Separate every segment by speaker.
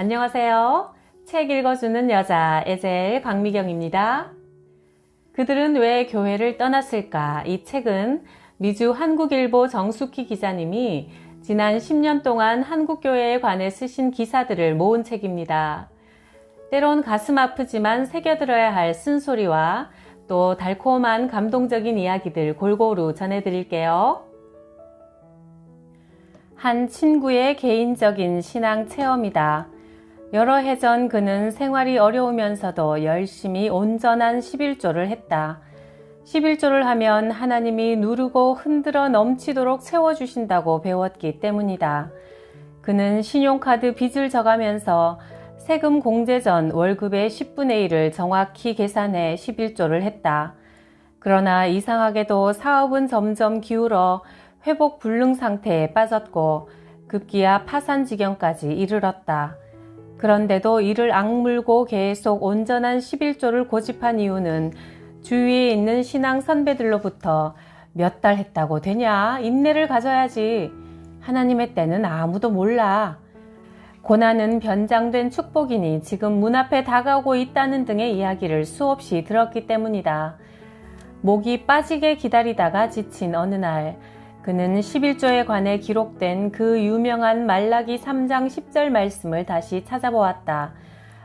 Speaker 1: 안녕하세요. 책 읽어주는 여자 에젤 강미경입니다. 그들은 왜 교회를 떠났을까? 이 책은 미주 한국일보 정숙희 기자님이 지난 10년 동안 한국교회에 관해 쓰신 기사들을 모은 책입니다. 때론 가슴 아프지만 새겨들어야 할 쓴소리와 또 달콤한 감동적인 이야기들 골고루 전해드릴게요. 한 친구의 개인적인 신앙 체험이다. 여러 해 전 그는 생활이 어려우면서도 열심히 온전한 11조를 했다. 11조를 하면 하나님이 누르고 흔들어 넘치도록 채워주신다고 배웠기 때문이다. 그는 신용카드 빚을 져가면서 세금 공제 전 월급의 10분의 1을 정확히 계산해 11조를 했다. 그러나 이상하게도 사업은 점점 기울어 회복 불능 상태에 빠졌고 급기야 파산 지경까지 이르렀다. 그런데도 이를 악물고 계속 온전한 11조를 고집한 이유는 주위에 있는 신앙 선배들로부터 몇 달 했다고 되냐? 인내를 가져야지. 하나님의 때는 아무도 몰라. 고난은 변장된 축복이니 지금 문 앞에 다가오고 있다는 등의 이야기를 수없이 들었기 때문이다. 목이 빠지게 기다리다가 지친 어느 날, 그는 11조에 관해 기록된 그 유명한 말라기 3장 10절 말씀을 다시 찾아보았다.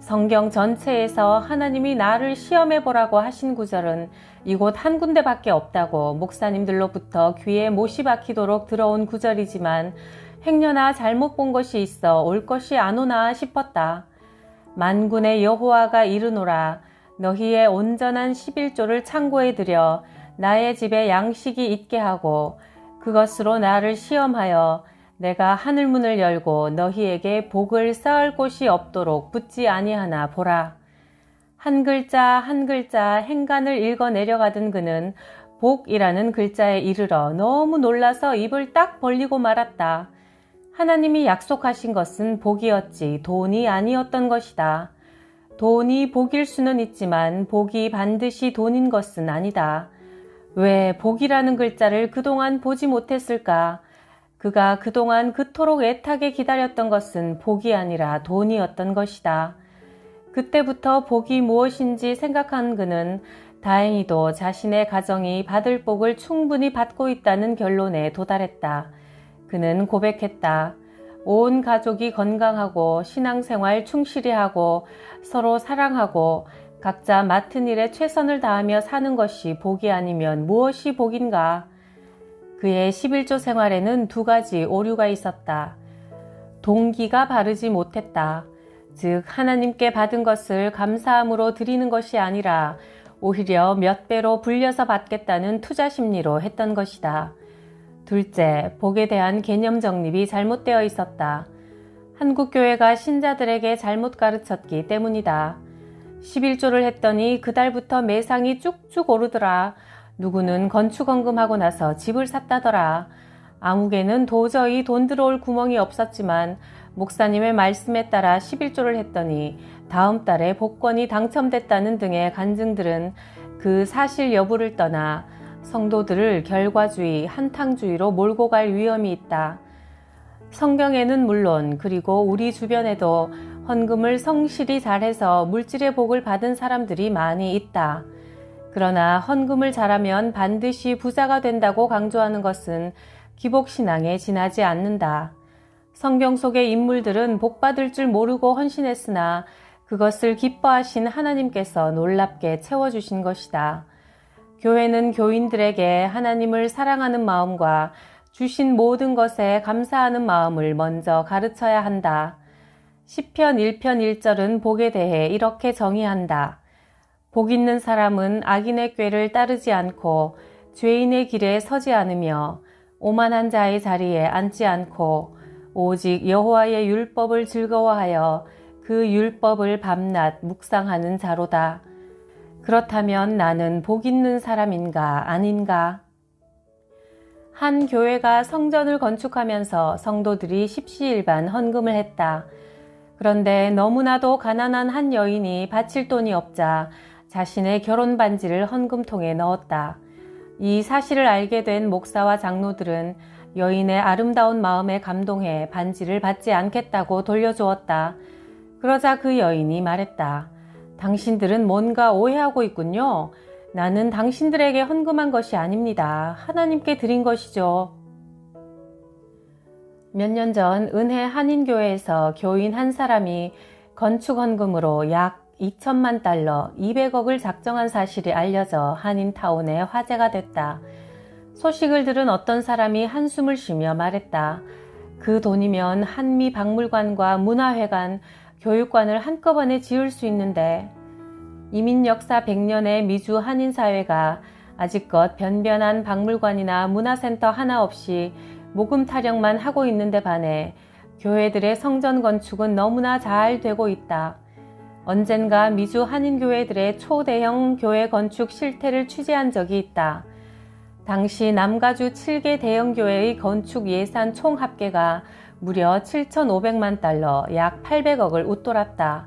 Speaker 1: 성경 전체에서 하나님이 나를 시험해 보라고 하신 구절은 이곳 한 군데밖에 없다고 목사님들로부터 귀에 못이 박히도록 들어온 구절이지만 행여나 잘못 본 것이 있어 올 것이 안 오나 싶었다. 만군의 여호와가 이르노라 너희의 온전한 11조를 창고에 들여 나의 집에 양식이 있게 하고 그것으로 나를 시험하여 내가 하늘문을 열고 너희에게 복을 쌓을 곳이 없도록 붙지 아니하나 보라. 한 글자 한 글자 행간을 읽어 내려가던 그는 복이라는 글자에 이르러 너무 놀라서 입을 딱 벌리고 말았다. 하나님이 약속하신 것은 복이었지 돈이 아니었던 것이다. 돈이 복일 수는 있지만 복이 반드시 돈인 것은 아니다. 왜 복이라는 글자를 그동안 보지 못했을까? 그가 그동안 그토록 애타게 기다렸던 것은 복이 아니라 돈이었던 것이다. 그때부터 복이 무엇인지 생각한 그는 다행히도 자신의 가정이 받을 복을 충분히 받고 있다는 결론에 도달했다. 그는 고백했다. 온 가족이 건강하고 신앙생활 충실히 하고 서로 사랑하고 각자 맡은 일에 최선을 다하며 사는 것이 복이 아니면 무엇이 복인가? 그의 11조 생활에는 두 가지 오류가 있었다. 동기가 바르지 못했다. 즉, 하나님께 받은 것을 감사함으로 드리는 것이 아니라 오히려 몇 배로 불려서 받겠다는 투자 심리로 했던 것이다. 둘째, 복에 대한 개념 정립이 잘못되어 있었다. 한국교회가 신자들에게 잘못 가르쳤기 때문이다. 11조를 했더니 그달부터 매상이 쭉쭉 오르더라. 누구는 건축원금하고 나서 집을 샀다더라. 아무개는 도저히 돈 들어올 구멍이 없었지만 목사님의 말씀에 따라 11조를 했더니 다음 달에 복권이 당첨됐다는 등의 간증들은 그 사실 여부를 떠나 성도들을 결과주의, 한탕주의로 몰고 갈 위험이 있다. 성경에는 물론 그리고 우리 주변에도 헌금을 성실히 잘해서 물질의 복을 받은 사람들이 많이 있다. 그러나 헌금을 잘하면 반드시 부자가 된다고 강조하는 것은 기복신앙에 지나지 않는다. 성경 속의 인물들은 복받을 줄 모르고 헌신했으나 그것을 기뻐하신 하나님께서 놀랍게 채워주신 것이다. 교회는 교인들에게 하나님을 사랑하는 마음과 주신 모든 것에 감사하는 마음을 먼저 가르쳐야 한다. 10편 1편 1절은 복에 대해 이렇게 정의한다. 복 있는 사람은 악인의 꾀를 따르지 않고 죄인의 길에 서지 않으며 오만한 자의 자리에 앉지 않고 오직 여호와의 율법을 즐거워하여 그 율법을 밤낮 묵상하는 자로다. 그렇다면 나는 복 있는 사람인가 아닌가? 한 교회가 성전을 건축하면서 성도들이 십시일반 헌금을 했다. 그런데 너무나도 가난한 한 여인이 바칠 돈이 없자 자신의 결혼 반지를 헌금통에 넣었다. 이 사실을 알게 된 목사와 장로들은 여인의 아름다운 마음에 감동해 반지를 받지 않겠다고 돌려주었다. 그러자 그 여인이 말했다. 당신들은 뭔가 오해하고 있군요. 나는 당신들에게 헌금한 것이 아닙니다. 하나님께 드린 것이죠. 몇 년 전 은혜 한인교회에서 교인 한 사람이 건축 헌금으로 약 2천만 달러, 200억을 작정한 사실이 알려져 한인타운에 화제가 됐다. 소식을 들은 어떤 사람이 한숨을 쉬며 말했다. 그 돈이면 한미 박물관과 문화회관, 교육관을 한꺼번에 지을 수 있는데 이민 역사 100년의 미주 한인 사회가 아직껏 변변한 박물관이나 문화센터 하나 없이 모금 타령만 하고 있는데 반해 교회들의 성전 건축은 너무나 잘 되고 있다. 언젠가 미주 한인교회들의 초대형 교회 건축 실태를 취재한 적이 있다. 당시 남가주 7개 대형교회의 건축 예산 총 합계가 무려 7,500만 달러, 약 800억을 웃돌았다.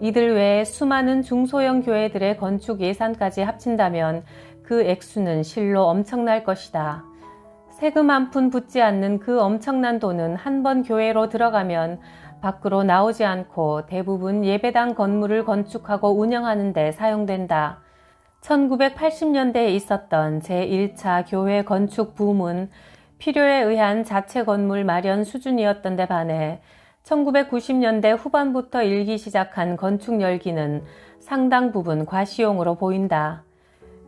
Speaker 1: 이들 외에 수많은 중소형 교회들의 건축 예산까지 합친다면 그 액수는 실로 엄청날 것이다. 세금 한 푼 붙지 않는 그 엄청난 돈은 한 번 교회로 들어가면 밖으로 나오지 않고 대부분 예배당 건물을 건축하고 운영하는 데 사용된다. 1980년대에 있었던 제1차 교회 건축 붐은 필요에 의한 자체 건물 마련 수준이었던 데 반해 1990년대 후반부터 일기 시작한 건축 열기는 상당 부분 과시용으로 보인다.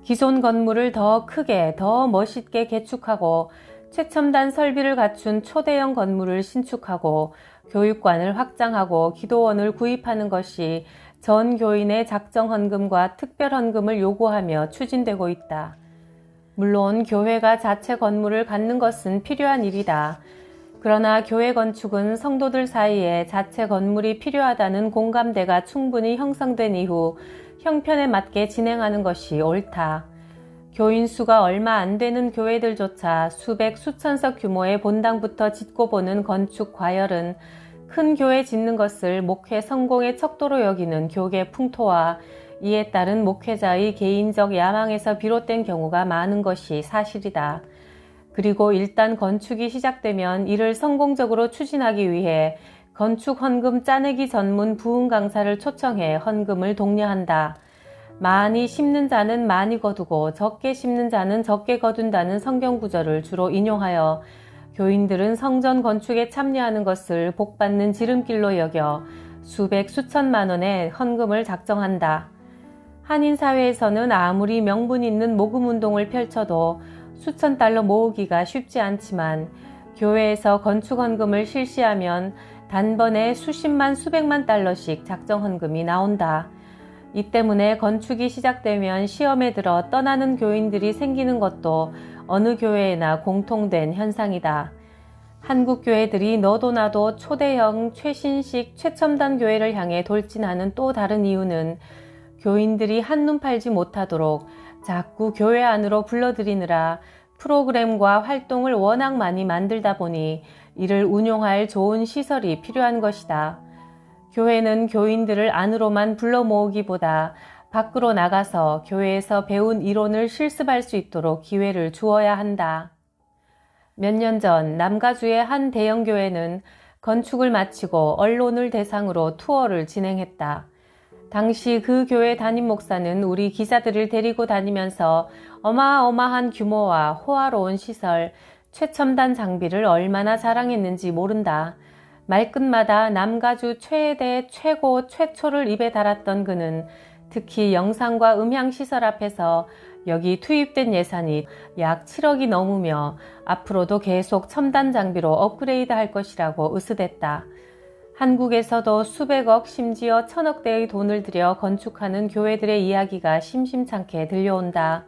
Speaker 1: 기존 건물을 더 크게, 더 멋있게 개축하고 최첨단 설비를 갖춘 초대형 건물을 신축하고 교육관을 확장하고 기도원을 구입하는 것이 전 교인의 작정 헌금과 특별 헌금을 요구하며 추진되고 있다. 물론 교회가 자체 건물을 갖는 것은 필요한 일이다. 그러나 교회 건축은 성도들 사이에 자체 건물이 필요하다는 공감대가 충분히 형성된 이후 형편에 맞게 진행하는 것이 옳다. 교인 수가 얼마 안 되는 교회들조차 수백 수천석 규모의 본당부터 짓고 보는 건축 과열은 큰 교회 짓는 것을 목회 성공의 척도로 여기는 교계 풍토와 이에 따른 목회자의 개인적 야망에서 비롯된 경우가 많은 것이 사실이다. 그리고 일단 건축이 시작되면 이를 성공적으로 추진하기 위해 건축 헌금 짜내기 전문 부흥 강사를 초청해 헌금을 독려한다. 많이 심는 자는 많이 거두고 적게 심는 자는 적게 거둔다는 성경 구절을 주로 인용하여 교인들은 성전 건축에 참여하는 것을 복받는 지름길로 여겨 수백 수천만 원의 헌금을 작정한다. 한인 사회에서는 아무리 명분 있는 모금 운동을 펼쳐도 수천 달러 모으기가 쉽지 않지만 교회에서 건축 헌금을 실시하면 단번에 수십만 수백만 달러씩 작정 헌금이 나온다. 이 때문에 건축이 시작되면 시험에 들어 떠나는 교인들이 생기는 것도 어느 교회에나 공통된 현상이다. 한국 교회들이 너도 나도 초대형 최신식 최첨단 교회를 향해 돌진하는 또 다른 이유는 교인들이 한눈 팔지 못하도록 자꾸 교회 안으로 불러들이느라 프로그램과 활동을 워낙 많이 만들다 보니 이를 운용할 좋은 시설이 필요한 것이다. 교회는 교인들을 안으로만 불러 모으기보다 밖으로 나가서 교회에서 배운 이론을 실습할 수 있도록 기회를 주어야 한다. 몇 년 전 남가주의 한 대형교회는 건축을 마치고 언론을 대상으로 투어를 진행했다. 당시 그 교회 담임 목사는 우리 기자들을 데리고 다니면서 어마어마한 규모와 호화로운 시설, 최첨단 장비를 얼마나 자랑했는지 모른다. 말끝마다 남가주 최대 최고 최초를 입에 달았던 그는 특히 영상과 음향 시설 앞에서 여기 투입된 예산이 약 7억이 넘으며 앞으로도 계속 첨단 장비로 업그레이드 할 것이라고 으스댔다. 한국에서도 수백억 심지어 천억대의 돈을 들여 건축하는 교회들의 이야기가 심심찮게 들려온다.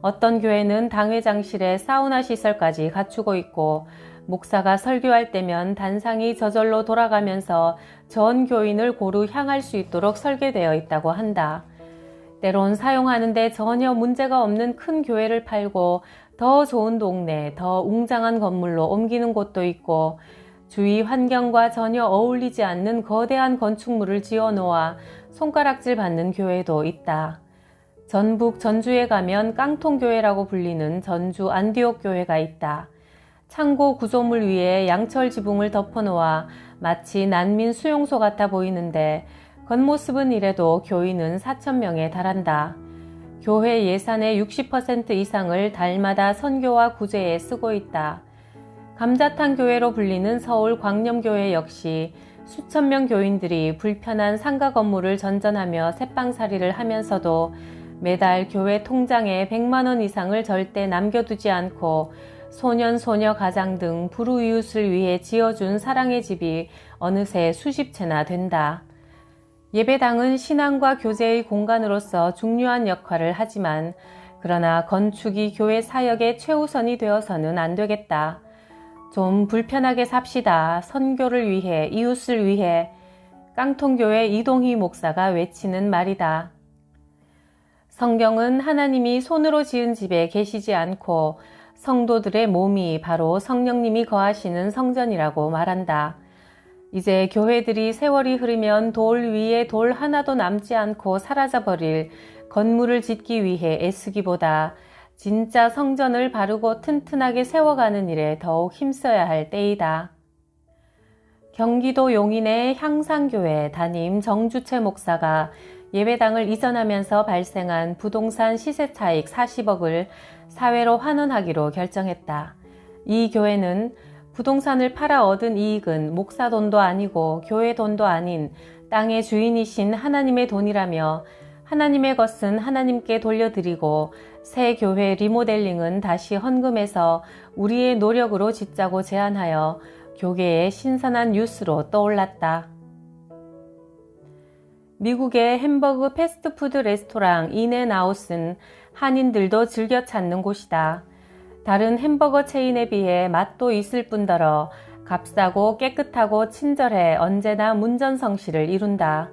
Speaker 1: 어떤 교회는 당회장실에 사우나 시설까지 갖추고 있고 목사가 설교할 때면 단상이 저절로 돌아가면서 전 교인을 고루 향할 수 있도록 설계되어 있다고 한다. 때론 사용하는데 전혀 문제가 없는 큰 교회를 팔고 더 좋은 동네, 더 웅장한 건물로 옮기는 곳도 있고 주위 환경과 전혀 어울리지 않는 거대한 건축물을 지어 놓아 손가락질 받는 교회도 있다. 전북 전주에 가면 깡통교회라고 불리는 전주 안디옥 교회가 있다. 창고 구조물 위에 양철 지붕을 덮어놓아 마치 난민 수용소 같아 보이는데 겉모습은 이래도 교인은 4천명에 달한다. 교회 예산의 60% 이상을 달마다 선교와 구제에 쓰고 있다. 감자탕 교회로 불리는 서울 광념교회 역시 수천 명 교인들이 불편한 상가 건물을 전전하며 새빵살이를 하면서도 매달 교회 통장에 100만 원 이상을 절대 남겨두지 않고 소년, 소녀 가장 등 불우이웃을 위해 지어준 사랑의 집이 어느새 수십 채나 된다. 예배당은 신앙과 교제의 공간으로서 중요한 역할을 하지만 그러나 건축이 교회 사역의 최우선이 되어서는 안 되겠다. 좀 불편하게 삽시다. 선교를 위해, 이웃을 위해. 깡통교회 이동희 목사가 외치는 말이다. 성경은 하나님이 손으로 지은 집에 계시지 않고 성도들의 몸이 바로 성령님이 거하시는 성전이라고 말한다. 이제 교회들이 세월이 흐르면 돌 위에 돌 하나도 남지 않고 사라져버릴 건물을 짓기 위해 애쓰기보다 진짜 성전을 바르고 튼튼하게 세워가는 일에 더욱 힘써야 할 때이다. 경기도 용인의 향상교회 담임 정주채 목사가 예배당을 이전하면서 발생한 부동산 시세 차익 40억을 사회로 환원하기로 결정했다. 이 교회는 부동산을 팔아 얻은 이익은 목사 돈도 아니고 교회 돈도 아닌 땅의 주인이신 하나님의 돈이라며 하나님의 것은 하나님께 돌려드리고 새 교회 리모델링은 다시 헌금해서 우리의 노력으로 짓자고 제안하여 교계의 신선한 뉴스로 떠올랐다. 미국의 햄버거 패스트푸드 레스토랑 인앤아웃은 한인들도 즐겨 찾는 곳이다. 다른 햄버거 체인에 비해 맛도 있을 뿐더러 값싸고 깨끗하고 친절해 언제나 문전성시를 이룬다.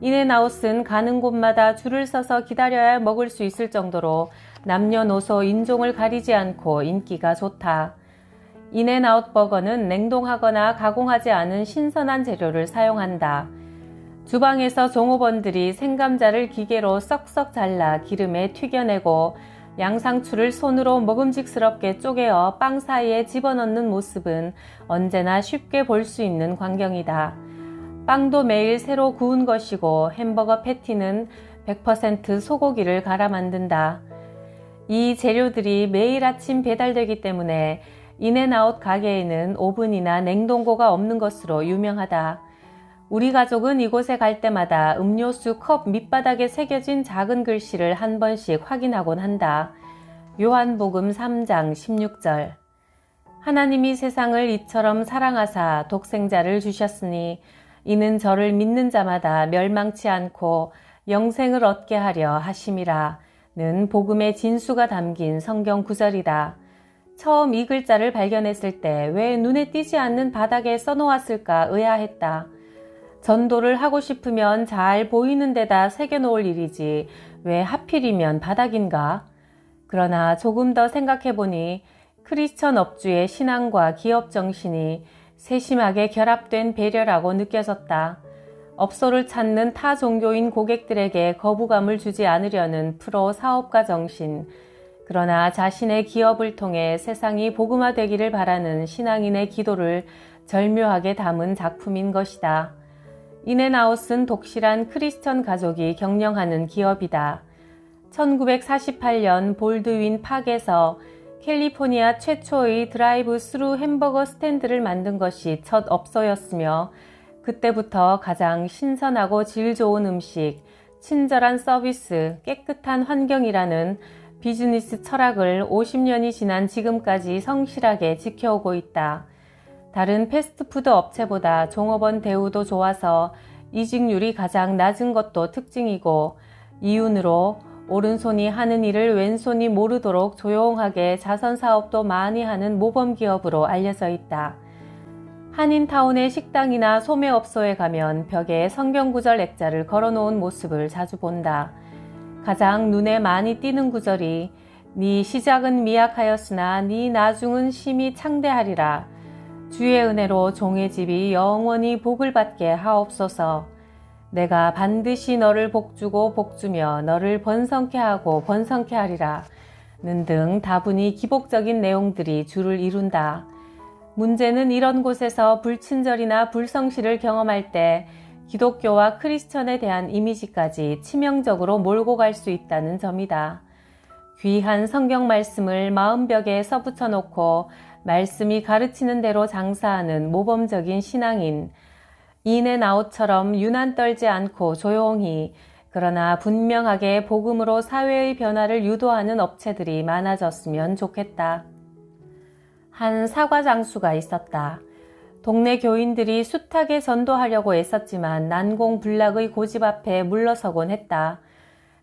Speaker 1: 인앤아웃은 가는 곳마다 줄을 서서 기다려야 먹을 수 있을 정도로 남녀노소 인종을 가리지 않고 인기가 좋다. 인앤아웃 버거는 냉동하거나 가공하지 않은 신선한 재료를 사용한다. 주방에서 종업원들이 생감자를 기계로 썩썩 잘라 기름에 튀겨내고 양상추를 손으로 먹음직스럽게 쪼개어 빵 사이에 집어넣는 모습은 언제나 쉽게 볼 수 있는 광경이다. 빵도 매일 새로 구운 것이고 햄버거 패티는 100% 소고기를 갈아 만든다. 이 재료들이 매일 아침 배달되기 때문에 인앤아웃 가게에는 오븐이나 냉동고가 없는 것으로 유명하다. 우리 가족은 이곳에 갈 때마다 음료수 컵 밑바닥에 새겨진 작은 글씨를 한 번씩 확인하곤 한다. 요한복음 3장 16절. 하나님이 세상을 이처럼 사랑하사 독생자를 주셨으니 이는 저를 믿는 자마다 멸망치 않고 영생을 얻게 하려 하심이라. 는 복음의 진수가 담긴 성경 구절이다. 처음 이 글자를 발견했을 때 왜 눈에 띄지 않는 바닥에 써놓았을까 의아했다. 전도를 하고 싶으면 잘 보이는 데다 새겨놓을 일이지 왜 하필이면 바닥인가? 그러나 조금 더 생각해보니 크리스천 업주의 신앙과 기업 정신이 세심하게 결합된 배려라고 느껴졌다. 업소를 찾는 타 종교인 고객들에게 거부감을 주지 않으려는 프로 사업가 정신, 그러나 자신의 기업을 통해 세상이 복음화되기를 바라는 신앙인의 기도를 절묘하게 담은 작품인 것이다. 인앤아웃은 독실한 크리스천 가족이 경영하는 기업이다. 1948년 볼드윈 팍에서 캘리포니아 최초의 드라이브 스루 햄버거 스탠드를 만든 것이 첫 업소였으며 그때부터 가장 신선하고 질 좋은 음식, 친절한 서비스, 깨끗한 환경이라는 비즈니스 철학을 50년이 지난 지금까지 성실하게 지켜오고 있다. 다른 패스트푸드 업체보다 종업원 대우도 좋아서 이직률이 가장 낮은 것도 특징이고 이윤으로 오른손이 하는 일을 왼손이 모르도록 조용하게 자선 사업도 많이 하는 모범 기업으로 알려져 있다. 한인타운의 식당이나 소매업소에 가면 벽에 성경구절 액자를 걸어놓은 모습을 자주 본다. 가장 눈에 많이 띄는 구절이 네 시작은 미약하였으나 네 나중은 심히 창대하리라. 주의 은혜로 종의 집이 영원히 복을 받게 하옵소서. 내가 반드시 너를 복주고 복주며 너를 번성케 하고 번성케 하리라. 등 다분히 기복적인 내용들이 주를 이룬다. 문제는 이런 곳에서 불친절이나 불성실을 경험할 때 기독교와 크리스천에 대한 이미지까지 치명적으로 몰고 갈 수 있다는 점이다. 귀한 성경 말씀을 마음벽에 써붙여 놓고 말씀이 가르치는 대로 장사하는 모범적인 신앙인, 인앤아웃처럼 유난 떨지 않고 조용히 그러나 분명하게 복음으로 사회의 변화를 유도하는 업체들이 많아졌으면 좋겠다. 한 사과 장수가 있었다. 동네 교인들이 숱하게 전도하려고 애썼지만 난공불락의 고집 앞에 물러서곤 했다.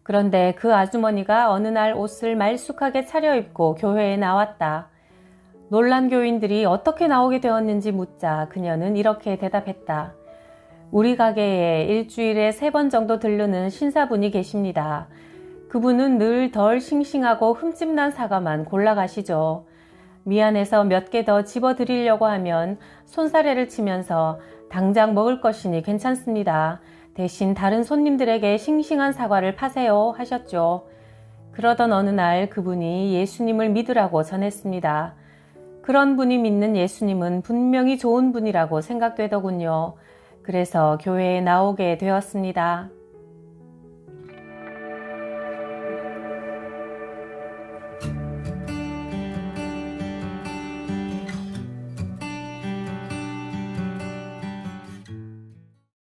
Speaker 1: 그런데 그 아주머니가 어느 날 옷을 말쑥하게 차려입고 교회에 나왔다. 놀란 교인들이 어떻게 나오게 되었는지 묻자 그녀는 이렇게 대답했다. 우리 가게에 일주일에 세 번 정도 들르는 신사분이 계십니다. 그분은 늘 덜 싱싱하고 흠집난 사과만 골라가시죠. 미안해서 몇 개 더 집어드리려고 하면 손사래를 치면서 당장 먹을 것이니 괜찮습니다. 대신 다른 손님들에게 싱싱한 사과를 파세요 하셨죠. 그러던 어느 날 그분이 예수님을 믿으라고 전했습니다. 그런 분이 믿는 예수님은 분명히 좋은 분이라고 생각되더군요. 그래서 교회에 나오게 되었습니다.